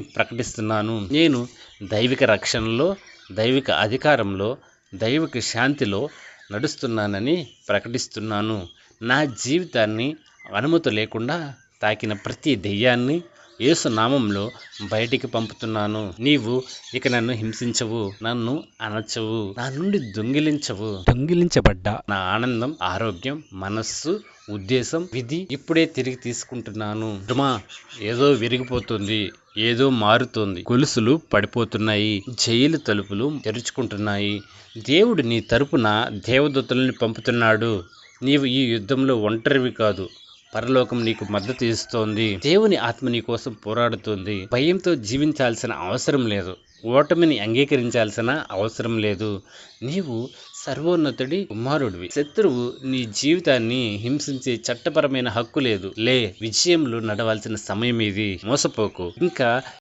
ఉన్నానని ప్రకటిస్తున్నాను. నేను దైవిక రక్షణలో దైవిక అధికారంలో దైవిక శాంతిలో నడుస్తున్నానని ప్రకటిస్తున్నాను. నా జీవితాన్ని అనుమతి లేకుండా తాకిన ప్రతి దెయ్యాన్ని యేసు నామంలో బయటికి పంపుతున్నాను. నీవు ఇక నన్ను హింసించవు నన్ను అనచవు నా నుండి దొంగిలించవు. దొంగిలించబడ్డ నా ఆనందం ఆరోగ్యం మనస్సు ఉద్దేశం విధి ఇప్పుడే తిరిగి తీసుకుంటున్నాను. రుమా ఏదో విరిగిపోతుంది ఏదో మారుతోంది. గొలుసులు పడిపోతున్నాయి జైలు తలుపులు తెరుచుకుంటున్నాయి. దేవుడు నీ తరపున దేవదూతలను పంపుతున్నాడు. నీవు ఈ యుద్ధంలో ఒంటరివి కాదు. పరలోకం నీకు మద్దతు ఇస్తోంది. దేవుని ఆత్మ నీ కోసం పోరాడుతుంది. భయంతో జీవించాల్సిన అవసరం లేదు. ఓటమిని అంగీకరించాల్సిన అవసరం లేదు. నీవు సర్వోన్నతుడి కుమారుడివి. శత్రువు నీ జీవితాన్ని హింసించే చట్టపరమైన హక్కు లేదు. లే విజయంలో నడవాల్సిన సమయం ఇది. మోసపోకు. ఇంకా